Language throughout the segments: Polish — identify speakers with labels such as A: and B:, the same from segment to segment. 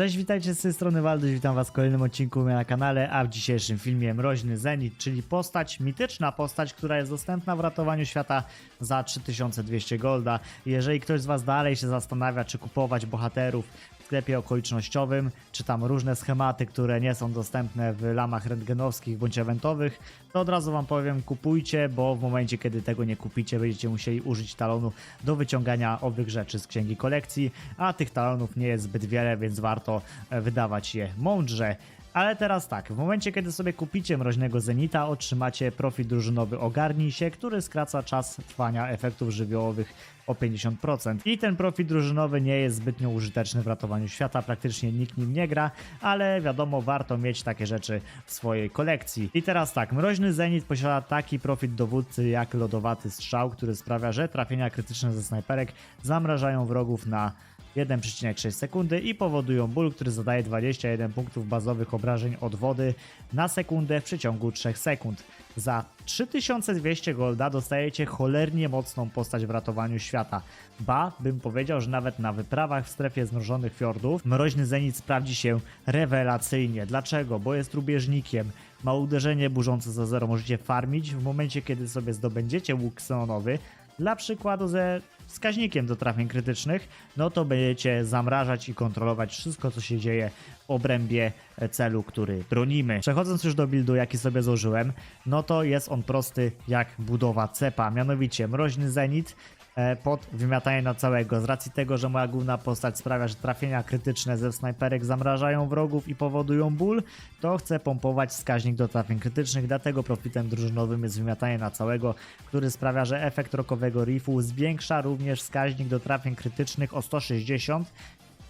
A: Cześć, witajcie z tej strony Walduś, witam was w kolejnym odcinku na kanale, a w dzisiejszym filmie Mroźny Zenit, czyli postać, mityczna postać, która jest dostępna w ratowaniu świata za 3200 golda. Jeżeli ktoś z was dalej się zastanawia, czy kupować bohaterów sklepie okolicznościowym, czy tam różne schematy, które nie są dostępne w lamach rentgenowskich bądź eventowych, to od razu wam powiem, kupujcie, bo w momencie, kiedy tego nie kupicie, będziecie musieli użyć talonu do wyciągania owych rzeczy z księgi kolekcji, a tych talonów nie jest zbyt wiele, więc warto e, wydawać je mądrze. Ale teraz tak, w momencie kiedy sobie kupicie mroźnego Zenita, otrzymacie profit drużynowy Ogarnij się, który skraca czas trwania efektów żywiołowych o 50%. I ten profit drużynowy nie jest zbytnio użyteczny w ratowaniu świata, praktycznie nikt nim nie gra, ale wiadomo, warto mieć takie rzeczy w swojej kolekcji. I teraz tak, mroźny Zenit posiada taki profit dowódcy jak lodowaty strzał, który sprawia, że trafienia krytyczne ze snajperek zamrażają wrogów na 1,6 sekundy i powodują ból, który zadaje 21 punktów bazowych obrażeń od wody na sekundę w przeciągu 3 sekund. Za 3200 golda dostajecie cholernie mocną postać w ratowaniu świata. Ba, bym powiedział, że nawet na wyprawach w strefie zmrożonych fiordów mroźny zenit sprawdzi się rewelacyjnie. Dlaczego? Bo jest rubieżnikiem, ma uderzenie burzące za zero, możecie farmić w momencie, kiedy sobie zdobędziecie łuk kseonowy, dla przykładu ze wskaźnikiem do trafień krytycznych, no to będziecie zamrażać i kontrolować wszystko, co się dzieje w obrębie celu, który bronimy. Przechodząc już do buildu, jaki sobie złożyłem, no to jest on prosty jak budowa cepa, mianowicie mroźny zenit, e, pod wymiatanie na całego. Z racji tego, że moja główna postać sprawia, że trafienia krytyczne ze snajperek zamrażają wrogów i powodują ból, to chcę pompować wskaźnik do trafień krytycznych, dlatego profitem drużynowym jest wymiatanie na całego, który sprawia, że efekt rokowego riffu zwiększa również wskaźnik do trafień krytycznych o 160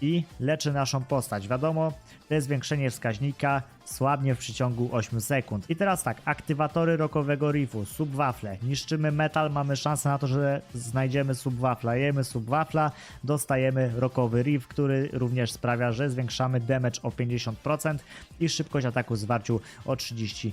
A: i leczy naszą postać. Wiadomo, to jest zwiększenie wskaźnika słabnie w przeciągu 8 sekund. I teraz tak, aktywatory rokowego riffu, subwafle. Niszczymy metal, mamy szansę na to, że znajdziemy subwafla. Jemy subwafla, dostajemy rokowy riff, który również sprawia, że zwiększamy damage o 50% i szybkość ataku zwarciu o 32%.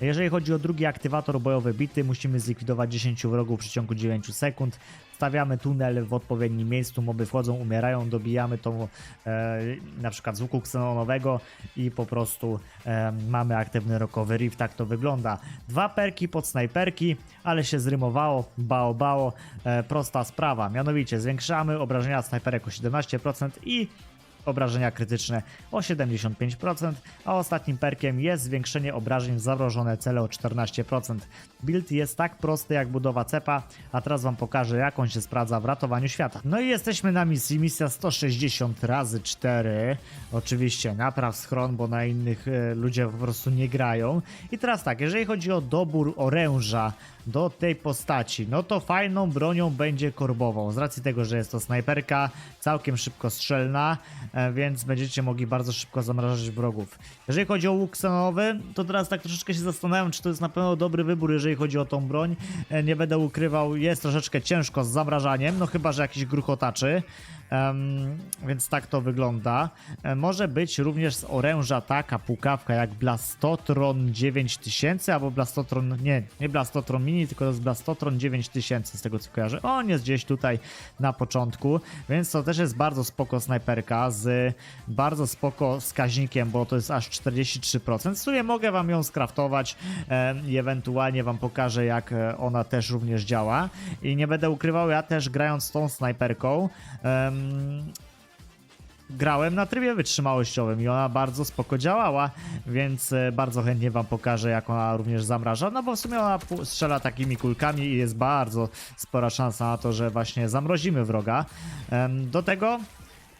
A: Jeżeli chodzi o drugi aktywator bojowy bity, musimy zlikwidować 10 wrogów w przeciągu 9 sekund. Stawiamy tunel w odpowiednim miejscu, moby wchodzą, umierają, dobijamy to e, na przykład z łuku ksenonowego i po prostu e, mamy aktywny rokowy riff, tak to wygląda. Dwa perki pod snajperki, ale się zrymowało, bao bao, e, prosta sprawa, mianowicie zwiększamy obrażenia snajperek o 17% i obrażenia krytyczne o 75%, a ostatnim perkiem jest zwiększenie obrażeń w zamrożone cele o 14%. Build jest tak prosty jak budowa cepa, a teraz wam pokażę jak on się sprawdza w ratowaniu świata. No i jesteśmy na misji, misja 160 razy 4 oczywiście napraw schron, bo na innych e, ludzie po prostu nie grają. I teraz tak, jeżeli chodzi o dobór oręża do tej postaci, no to fajną bronią będzie korbową, z racji tego, że jest to snajperka, całkiem szybko strzelna, e, więc będziecie mogli bardzo szybko zamrażać wrogów. Jeżeli chodzi o łuk ksenowy, to teraz tak troszeczkę się zastanawiam, czy to jest na pewno dobry wybór, jeżeli chodzi o tą broń. E, Nie będę ukrywał, jest troszeczkę ciężko z zamrażaniem, no chyba, że jakiś gruchotaczy. Em, więc tak to wygląda. E, może być również z oręża taka pukawka jak Blastotron 9000 albo Blastotron, nie, nie Blastotron Mini, tylko to jest Blastotron 9000 z tego co kojarzę. On jest gdzieś tutaj na początku, więc to też jest bardzo spoko snajperka z bardzo spoko wskaźnikiem, bo to jest aż 43%. W sumie mogę wam ją skraftować e, i ewentualnie wam pokażę jak e, ona też również działa. I nie będę ukrywał, ja też grając tą snajperką em, grałem na trybie wytrzymałościowym i ona bardzo spoko działała, więc e, bardzo chętnie wam pokażę jak ona również zamraża, no bo w sumie ona strzela takimi kulkami i jest bardzo spora szansa na to, że właśnie zamrozimy wroga. Do tego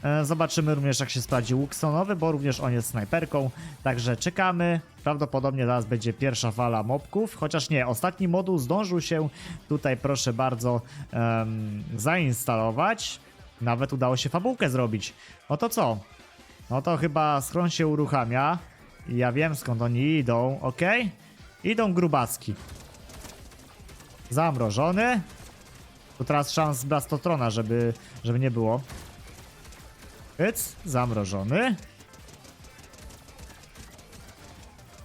A: e, zobaczymy również jak się sprawdzi łuk sonowy, bo również on jest snajperką, także czekamy. Prawdopodobnie zaraz będzie pierwsza fala mobków, chociaż nie, ostatni moduł zdążył się tutaj proszę bardzo em, zainstalować. Nawet udało się fabułkę zrobić. No to co? No to chyba schron się uruchamia. I ja wiem skąd oni idą, ok? Idą grubaski. Zamrożony. Tu teraz szans Blastotrona, żeby, żeby nie było. Hyc, zamrożony.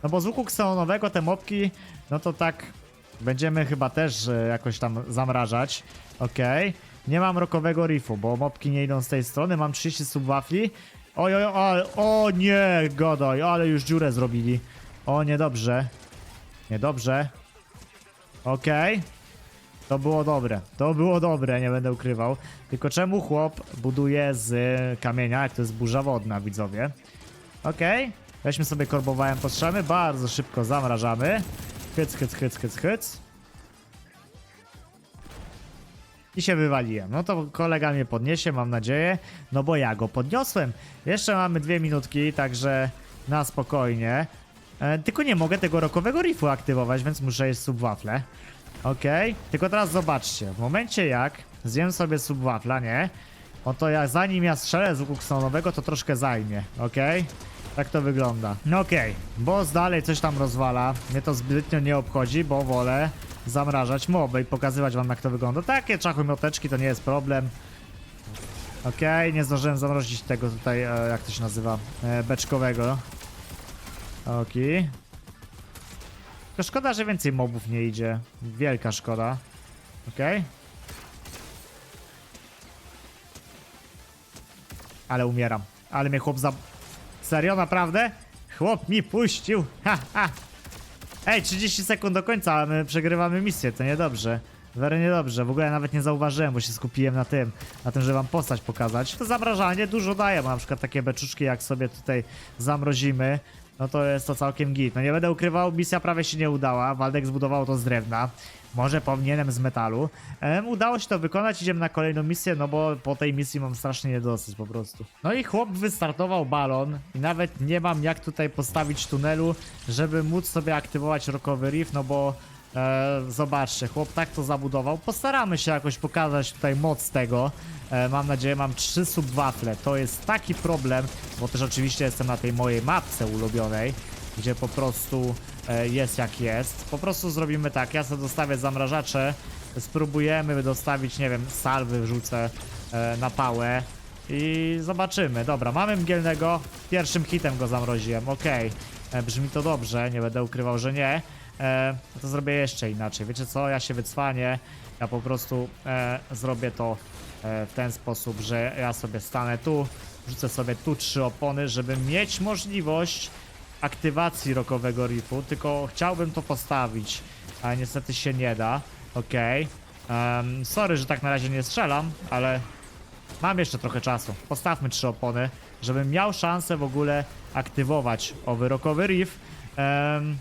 A: No bo z łuku kseonowego te mopki, no to tak będziemy chyba też e, jakoś tam zamrażać. Okej. Nie mam rokowego riffu, bo mopki nie idą z tej strony. Mam 30 subwafli Oj, oj, oj, o nie, godoj, ale już dziurę zrobili. O, niedobrze. Niedobrze. Okej. To było dobre. To było dobre, nie będę ukrywał. Tylko czemu chłop buduje z kamienia, jak to jest burza wodna, widzowie? Okej. Weźmy sobie korbowałem potrzemy, bardzo szybko zamrażamy. Hyc, hyc, hyc, hyc, hyc. I się wywaliłem. No to kolega mnie podniesie, mam nadzieję. No bo ja go podniosłem. Jeszcze mamy dwie minutki, także na spokojnie. E, tylko nie mogę tego rokowego riffu aktywować, więc muszę jeść subwafle. Okej, tylko teraz zobaczcie. W momencie jak zjem sobie subwafla, nie? No to ja zanim ja strzelę z łuku to troszkę zajmie, okej? Tak to wygląda. No okej, boss dalej coś tam rozwala. Mnie to zbytnio nie obchodzi, bo wolę zamrażać moby i pokazywać wam jak to wygląda. Takie czachomioteczki to nie jest problem. Okej, nie zdążyłem zamrozić tego tutaj, e, jak to się nazywa, e, beczkowego. Okej. Tylko szkoda, że więcej mobów nie idzie. Wielka szkoda. Okej. Ale umieram. Ale mnie chłop za... Serio, naprawdę? Chłop mi puścił. Ha, ha. Ej, 30 sekund do końca, a my przegrywamy misję, to niedobrze. Wery niedobrze, w ogóle nawet nie zauważyłem, bo się skupiłem na tym, na tym, żeby wam postać pokazać. To zamrażanie dużo daje, bo na przykład takie beczuszki jak sobie tutaj zamrozimy, no to jest to całkiem git. No nie będę ukrywał, misja prawie się nie udała, Waldek zbudował to z drewna. Może powinienem z metalu. Udało się to wykonać, idziemy na kolejną misję, no bo po tej misji mam strasznie niedosyt po prostu. No i chłop wystartował balon i nawet nie mam jak tutaj postawić tunelu, żeby móc sobie aktywować rokowy riff, no bo E, zobaczcie, chłop tak to zabudował. Postaramy się jakoś pokazać tutaj moc tego. E, mam nadzieję, mam trzy subwafle. To jest taki problem, bo też oczywiście jestem na tej mojej mapce ulubionej, gdzie po prostu e, jest jak jest. Po prostu zrobimy tak, ja sobie dostawię zamrażacze, spróbujemy dostawić, nie wiem, salwy wrzucę e, na pałę i zobaczymy. Dobra, mamy mgielnego, pierwszym hitem go zamroziłem, okej. E, Brzmi to dobrze, nie będę ukrywał, że nie. E, no to zrobię jeszcze inaczej. Wiecie co? Ja się wycwanię. Ja po prostu e, zrobię to e, w ten sposób, że ja sobie stanę tu, rzucę sobie tu trzy opony, żeby mieć możliwość aktywacji rokowego riffu. Tylko chciałbym to postawić, ale niestety się nie da. Okej. Em, sorry, że tak na razie nie strzelam, ale Mam jeszcze trochę czasu. Postawmy trzy opony, żebym miał szansę w ogóle aktywować owy rokowy riff. Em,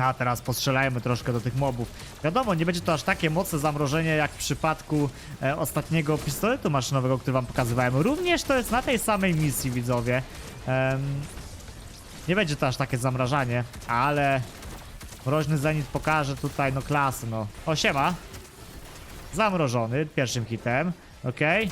A: a teraz postrzelajmy troszkę do tych mobów. Wiadomo, nie będzie to aż takie mocne zamrożenie jak w przypadku e, ostatniego pistoletu maszynowego, który wam pokazywałem. Również to jest na tej samej misji, widzowie. Em, nie będzie to aż takie zamrażanie, ale mroźny zenit pokaże tutaj, no klasy, no. O, siema. Zamrożony, pierwszym hitem. Okej.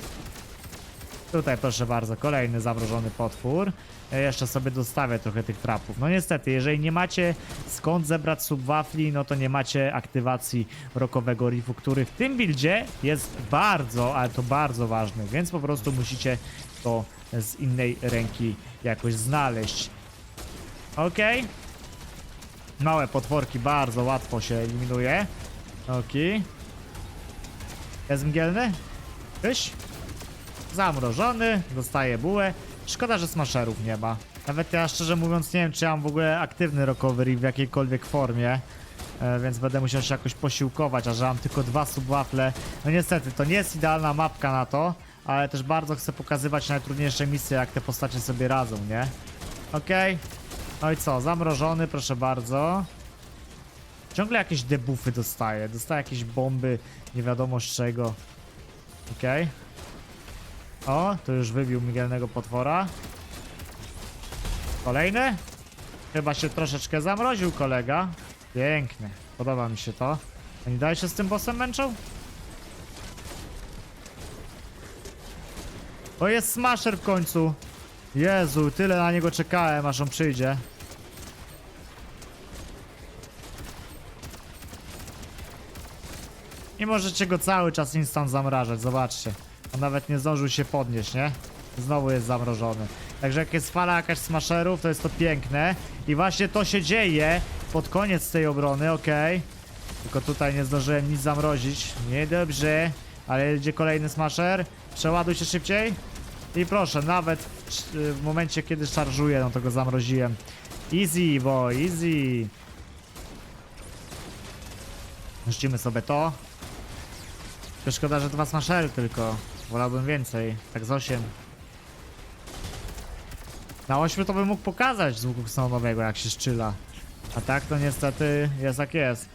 A: Tutaj proszę bardzo, kolejny zamrożony potwór. E, Jeszcze sobie dostawię trochę tych trapów. No niestety, jeżeli nie macie skąd zebrać subwafli, no to nie macie aktywacji rokowego riffu, który w tym buildzie jest bardzo, ale to bardzo ważny, więc po prostu musicie to z innej ręki jakoś znaleźć. Okej. Małe potworki bardzo łatwo się eliminuje. Okej. Jest mgielny? Tyś? Zamrożony, dostaje bułę. Szkoda, że smasherów nie ma. Nawet ja szczerze mówiąc nie wiem, czy ja mam w ogóle aktywny recovery w jakiejkolwiek formie. E, więc będę musiał się jakoś posiłkować, a że mam tylko dwa subwafle. No niestety, to nie jest idealna mapka na to, ale też bardzo chcę pokazywać najtrudniejsze misje, jak te postacie sobie radzą, nie? Okej. No i co, zamrożony, proszę bardzo. Ciągle jakieś debuffy dostaje. Dostaje jakieś bomby, nie wiadomo z czego. Okej. O, tu już wybił migielnego potwora. Kolejny? Chyba się troszeczkę zamroził kolega. Pięknie. Podoba mi się to. Oni dalej się z tym bossem męczą? O, jest smasher w końcu. Jezu, tyle na niego czekałem, aż on przyjdzie. I możecie go cały czas instant zamrażać, zobaczcie. On nawet nie zdążył się podnieść, nie? Znowu jest zamrożony. Także jak jest fala jakaś smasherów, to jest to piękne. I właśnie to się dzieje pod koniec tej obrony, okej. Tylko tutaj nie zdążyłem nic zamrozić. Niedobrze. Ale idzie kolejny smasher. Przeładuj się szybciej. I proszę, nawet w w momencie, kiedy szarżuje, no to go zamroziłem. Easy, boy, easy. Rzucimy sobie to. Szkoda, że dwa smashery tylko. Wolałbym więcej. Tak z 8. Na 8 to bym mógł pokazać z łuku ksonowego, jak się szczyla. A tak to niestety jest jak jest.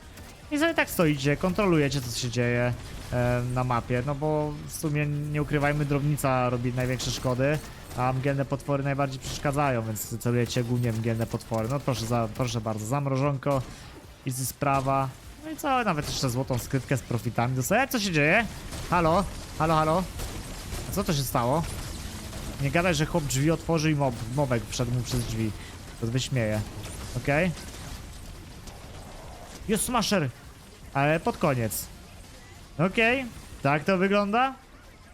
A: I sobie tak stoicie, kontrolujecie co się dzieje e, na mapie, no bo w sumie nie ukrywajmy, drobnica robi największe szkody, a mgielne potwory najbardziej przeszkadzają, więc celujecie głównie mgielne potwory. No proszę, za, proszę bardzo, zamrożonko, easy sprawa. No i co, nawet jeszcze złotą skrytkę z profitami dostaję. Co się dzieje? Halo? Halo, halo? Co to się stało? Nie gadaj, że chłop drzwi otworzy i mob, mobek wszedł mu przez drzwi. To wyśmieje. Okej? Jest smasher! Ale pod koniec. Okej, tak to wygląda.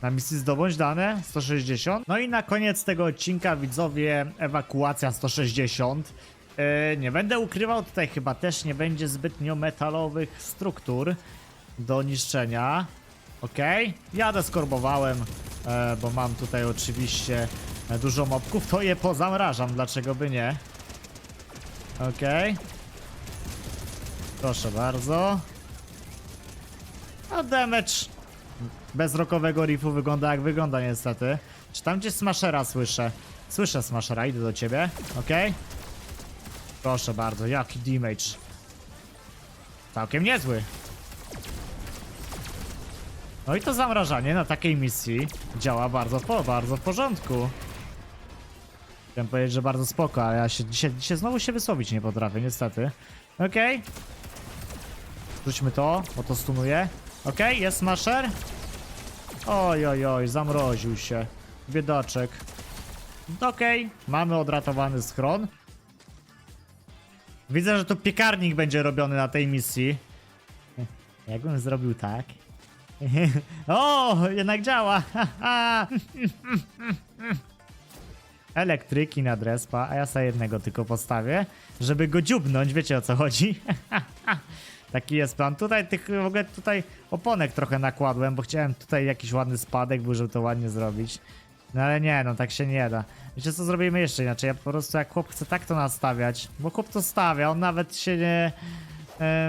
A: Na misji zdobądź dane 160. No i na koniec tego odcinka widzowie ewakuacja 160. E, nie będę ukrywał, tutaj chyba też nie będzie zbytnio metalowych struktur do niszczenia. Okej, jadę skorbowałem, e, bo mam tutaj oczywiście e, dużo mobków, to je pozamrażam, dlaczego by nie. Okej. Proszę bardzo. A damage bez rokowego riffu wygląda jak wygląda niestety. Czy tam gdzieś smashera słyszę? Słyszę smashera, idę do ciebie. Okej. Proszę bardzo, jaki damage. Całkiem niezły. No i to zamrażanie na takiej misji działa bardzo, po, bardzo w porządku. Chciałem powiedzieć, że bardzo spoko, ale ja się dzisiaj, dzisiaj znowu się wysłowić nie potrafię, niestety. Okej. Rzućmy to, bo to stunuje. Okej, jest smasher. Oj, oj, oj, zamroził się. Biedaczek. Okej, mamy odratowany schron. Widzę, że tu piekarnik będzie robiony na tej misji. Jakbym zrobił tak? o, jednak działa. Elektryki na drespa, a ja sobie jednego tylko postawię, żeby go dziubnąć, wiecie o co chodzi. Taki jest plan. Tutaj tych w ogóle tutaj oponek trochę nakładłem, bo chciałem tutaj jakiś ładny spadek był, żeby to ładnie zrobić. No ale nie, no tak się nie da. Wiecie co zrobimy jeszcze inaczej? Ja po prostu jak chłop chce tak to nastawiać, bo chłop to stawia, on nawet się nie,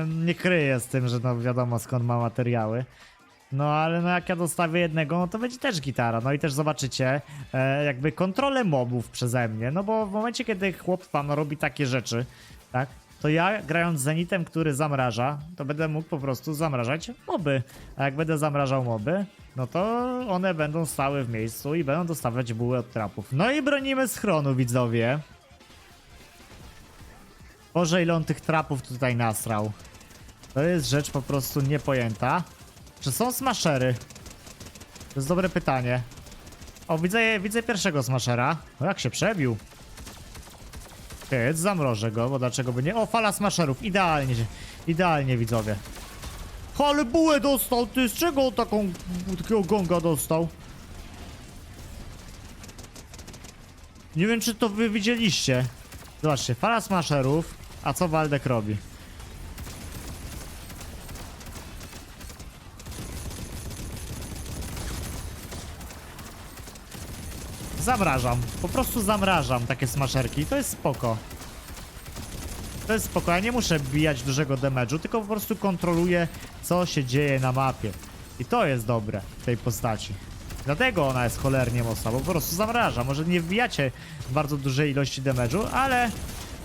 A: nie kryje z tym, że no wiadomo skąd ma materiały. No ale no jak ja dostawię jednego, no to będzie też gitara. No i też zobaczycie e, jakby kontrolę mobów przeze mnie. No bo w momencie, kiedy chłop wam robi takie rzeczy, tak? To ja grając Zenitem, który zamraża, to będę mógł po prostu zamrażać moby. A jak będę zamrażał moby, no to one będą stały w miejscu i będą dostawać buły od trapów. No i bronimy schronu, widzowie. Boże, ile on tych trapów tutaj nasrał. To jest rzecz po prostu niepojęta. Czy są smashery? To jest dobre pytanie. O, widzę, widzę pierwszego smashera. O, jak się przebił. Ty, zamrożę go, bo dlaczego by nie? O, fala smasherów, idealnie, idealnie widzowie. Ale bułę dostał, ty z czego on taką, takiego gonga dostał? Nie wiem, czy to wy widzieliście. Zobaczcie, fala smasherów, a co Waldek robi? Zamrażam. Po prostu zamrażam takie smasherki. To jest spoko. To jest spoko. Ja nie muszę bijać dużego damage'u, tylko po prostu kontroluję, co się dzieje na mapie. I to jest dobre w tej postaci. Dlatego ona jest cholernie mocna, bo po prostu zamraża. Może nie wbijacie bardzo dużej ilości damage'u, ale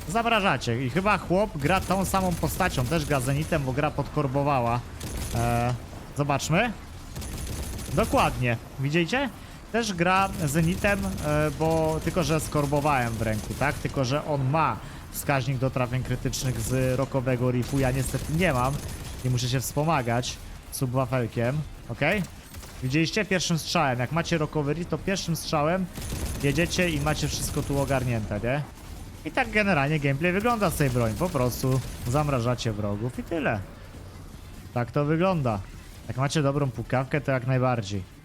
A: zamrażacie. I chyba chłop gra tą samą postacią. Też gra Zenitem, bo gra podkorbowała. Eee, zobaczmy. Dokładnie. Widzicie? Też gra Zenitem, e, bo tylko, że skorbowałem w ręku, tak? Tylko, że on ma wskaźnik do trafień krytycznych z rokowego riffu. Ja niestety nie mam i muszę się wspomagać subwafelkiem, ok? Widzieliście? Pierwszym strzałem. Jak macie rokowy riff, to pierwszym strzałem jedziecie i macie wszystko tu ogarnięte, nie? I tak generalnie gameplay wygląda z tej broni. Po prostu zamrażacie wrogów i tyle. Tak to wygląda. Jak macie dobrą pukawkę, to jak najbardziej.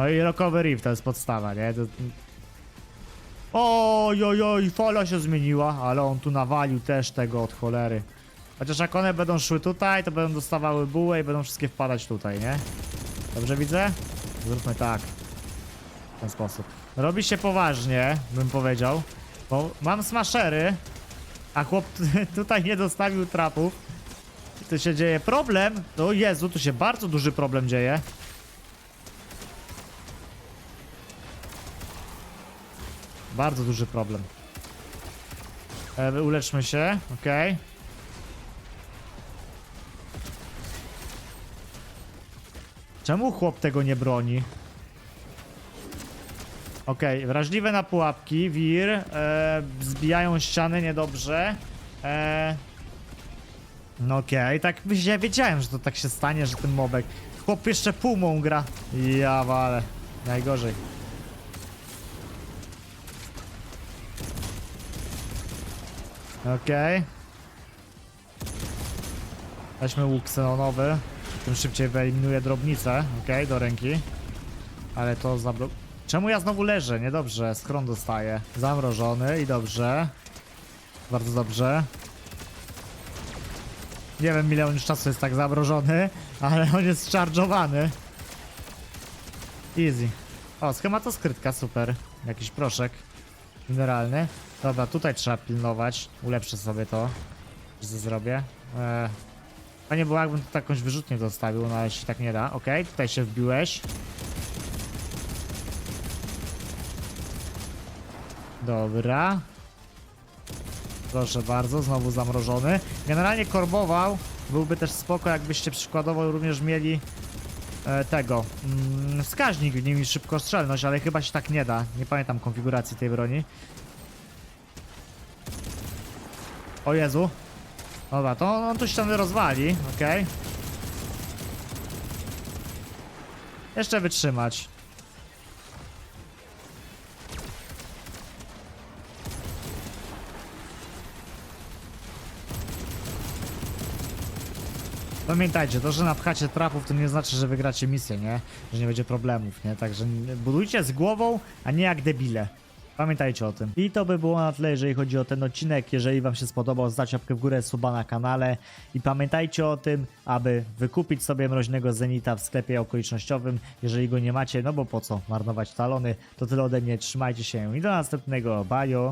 A: No i Rockowy Rift to jest podstawa, nie? To... Oj, oj, oj, fala się zmieniła, ale on tu nawalił też tego od cholery. Chociaż jak one będą szły tutaj, to będą dostawały bułę i będą wszystkie wpadać tutaj, nie? Dobrze widzę? Zróbmy tak. w ten sposób. Robi się poważnie, bym powiedział, bo mam smaszery, a chłop tutaj nie dostawił trapów. Tu się dzieje problem. O Jezu, tu się bardzo duży problem dzieje. Bardzo duży problem. E, uleczmy się, okej. Czemu chłop tego nie broni? Okej, wrażliwe na pułapki, wir, e, zbijają ściany niedobrze. E, no okej, tak ja wiedziałem, że to tak się stanie, że ten mobek. Chłop jeszcze pumą gra. Ja wale, najgorzej. Okej. Weźmy łuk xenonowy. Tym szybciej wyeliminuję drobnicę. Okej, do ręki. Ale to zablo... Czemu ja znowu leżę? Niedobrze, schron dostaję. Zamrożony i dobrze. Bardzo dobrze. Nie wiem ile on już czasu jest tak zamrożony, ale on jest charge'owany. Easy. O, schematoskrytka, super. Jakiś proszek mineralny. Dobra, tutaj trzeba pilnować. Ulepszę sobie to. Co zrobię. Eee, Fajnie było jakbym tu jakąś wyrzutnię zostawił, no ale się tak nie da. Okej, tutaj się wbiłeś. Dobra. Proszę bardzo, znowu zamrożony. Generalnie korbował. Byłby też spoko, jakbyście przykładowo również mieli e, tego. Mm, wskaźnik w nim i szybkostrzelność, ale chyba się tak nie da. Nie pamiętam konfiguracji tej broni. O Jezu. Dobra, to on, on tu ściany rozwali, okej. Jeszcze wytrzymać. Pamiętajcie, to, że napchacie trapów, to nie znaczy, że wygracie misję, nie? Że nie będzie problemów, nie? Także budujcie z głową, a nie jak debile. Pamiętajcie o tym. I to by było na tyle, jeżeli chodzi o ten odcinek. Jeżeli wam się spodobał, zdać łapkę w górę, suba na kanale. I pamiętajcie o tym, aby wykupić sobie mroźnego Zenita w sklepie okolicznościowym. Jeżeli go nie macie, no bo po co marnować talony. To tyle ode mnie, trzymajcie się i do następnego. Bajo!